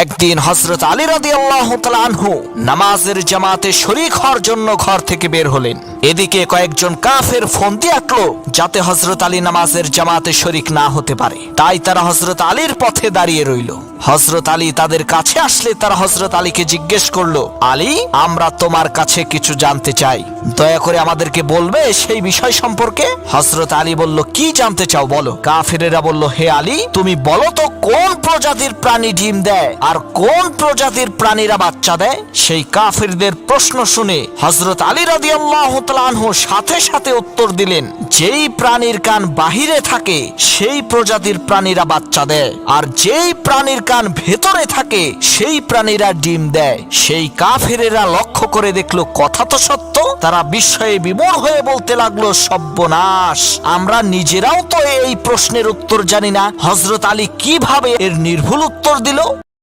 একদিন হজরত আলী রাদি আল্লাহ নামাজের জামাতে শরিক হওয়ার জন্য ঘর থেকে বের হলেন। এদিকে কয়েকজন কাফের ফোন দিয়ে আঁকলো যাতে হজরত আলী নামাজের জামাতে শরিক না হতে পারে। তাই তারা হজরত আলীর পথে দাঁড়িয়ে রইল। হজরত আলী তাদের কাছে আসলে তারা হজরত আলীকে জিজ্ঞেস করল, আলী, আমরা তোমার কাছে কিছু জানতে চাই। দয়া করে আমাদেরকে বলবে সেই বিষয় সম্পর্কে? হজরত আলী বলল, কি জানতে চাও বলো। কাফেরেরা বলল, হে আলী, তুমি বলো তো কোন প্রজাতির প্রাণী ডিম দেয় আর কোন প্রজাতির প্রাণীরা বাচ্চা দেয়? সেই কাফেরদের প্রশ্ন শুনে হজরত আলী রাদি আল্লাহ সাথে সাথে উত্তর দিলেন, যেই প্রাণীর কান বাহিরে থাকে, সেই প্রজাতির প্রাণীরা বাচ্চা দেয়। আর যেই প্রাণীর কান ভেতরে থাকে, সেই প্রাণীরা ডিম দেয়। সেই কাফেরেরা লক্ষ্য করে দেখল, কথা তো সত্য। তারা বিস্ময়ে বিমূঢ় হয়ে বলতে লাগল, সব্যনাশ। আমরা নিজেরাও তো এই প্রশ্নের উত্তর জানি না। হজরত আলী কীভাবে এর নির্ভুল উত্তর দিল?